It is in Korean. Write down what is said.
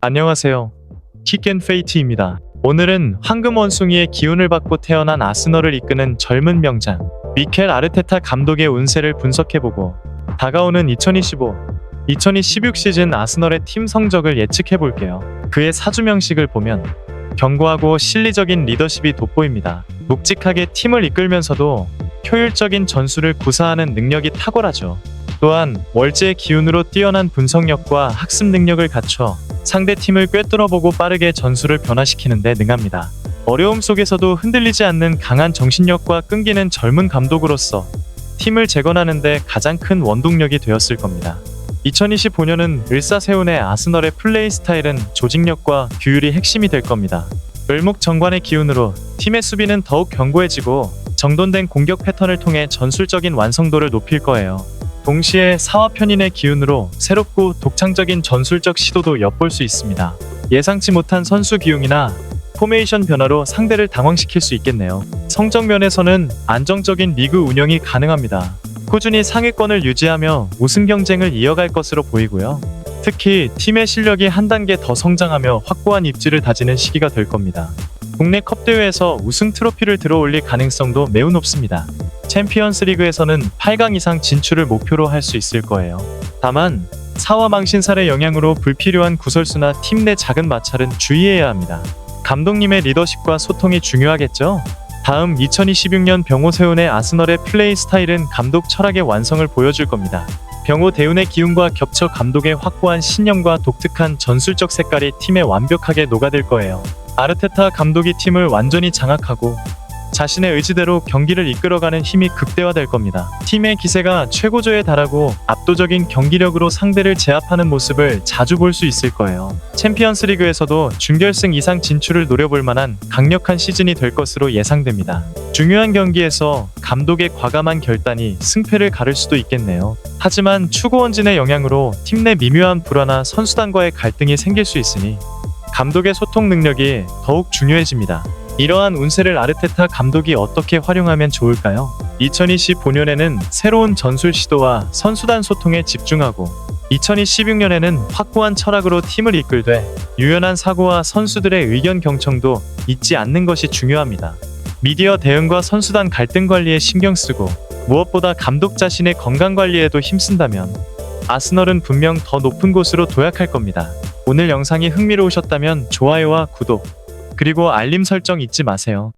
안녕하세요. 킥앤 페이트입니다. 오늘은 황금 원숭이의 기운을 받고 태어난 아스널을 이끄는 젊은 명장 미켈 아르테타 감독의 운세를 분석해보고 다가오는 2025, 2016 시즌 아스널의 팀 성적을 예측해볼게요. 그의 사주명식을 보면 견고하고 실리적인 리더십이 돋보입니다. 묵직하게 팀을 이끌면서도 효율적인 전술을 구사하는 능력이 탁월하죠. 또한 월제의 기운으로 뛰어난 분석력과 학습 능력을 갖춰 상대 팀을 꿰뚫어보고 빠르게 전술을 변화시키는 데 능합니다. 어려움 속에서도 흔들리지 않는 강한 정신력과 끈기는 젊은 감독으로서 팀을 재건하는 데 가장 큰 원동력이 되었을 겁니다. 2025년은 을사세운의 아스널의 플레이 스타일은 조직력과 규율이 핵심이 될 겁니다. 을목 정관의 기운으로 팀의 수비는 더욱 견고해지고 정돈된 공격 패턴을 통해 전술적인 완성도를 높일 거예요. 동시에 사화 편인의 기운으로 새롭고 독창적인 전술적 시도도 엿볼 수 있습니다. 예상치 못한 선수 기용이나 포메이션 변화로 상대를 당황시킬 수 있겠네요. 성적 면에서는 안정적인 리그 운영이 가능합니다. 꾸준히 상위권을 유지하며 우승 경쟁을 이어갈 것으로 보이고요. 특히 팀의 실력이 한 단계 더 성장하며 확고한 입지를 다지는 시기가 될 겁니다. 국내 컵 대회에서 우승 트로피를 들어올릴 가능성도 매우 높습니다. 챔피언스 리그에서는 8강 이상 진출을 목표로 할 수 있을 거예요. 다만 사화 망신살의 영향으로 불필요한 구설수나 팀 내 작은 마찰은 주의해야 합니다. 감독님의 리더십과 소통이 중요하겠죠? 다음 2026년 병호 세운의 아스널의 플레이 스타일은 감독 철학의 완성을 보여줄 겁니다. 병호 대운의 기운과 겹쳐 감독의 확고한 신념과 독특한 전술적 색깔이 팀에 완벽하게 녹아들 거예요. 아르테타 감독이 팀을 완전히 장악하고 자신의 의지대로 경기를 이끌어가는 힘이 극대화될 겁니다. 팀의 기세가 최고조에 달하고 압도적인 경기력으로 상대를 제압하는 모습을 자주 볼 수 있을 거예요. 챔피언스 리그에서도 준결승 이상 진출을 노려볼 만한 강력한 시즌이 될 것으로 예상됩니다. 중요한 경기에서 감독의 과감한 결단이 승패를 가를 수도 있겠네요. 하지만 추구 원진의 영향으로 팀 내 미묘한 불화나 선수단과의 갈등이 생길 수 있으니 감독의 소통 능력이 더욱 중요해집니다. 이러한 운세를 아르테타 감독이 어떻게 활용하면 좋을까요? 2025년에는 새로운 전술 시도와 선수단 소통에 집중하고 2026년에는 확고한 철학으로 팀을 이끌되 유연한 사고와 선수들의 의견 경청도 잊지 않는 것이 중요합니다. 미디어 대응과 선수단 갈등 관리에 신경 쓰고 무엇보다 감독 자신의 건강 관리에도 힘쓴다면 아스널은 분명 더 높은 곳으로 도약할 겁니다. 오늘 영상이 흥미로우셨다면 좋아요와 구독, 그리고 알림 설정 잊지 마세요.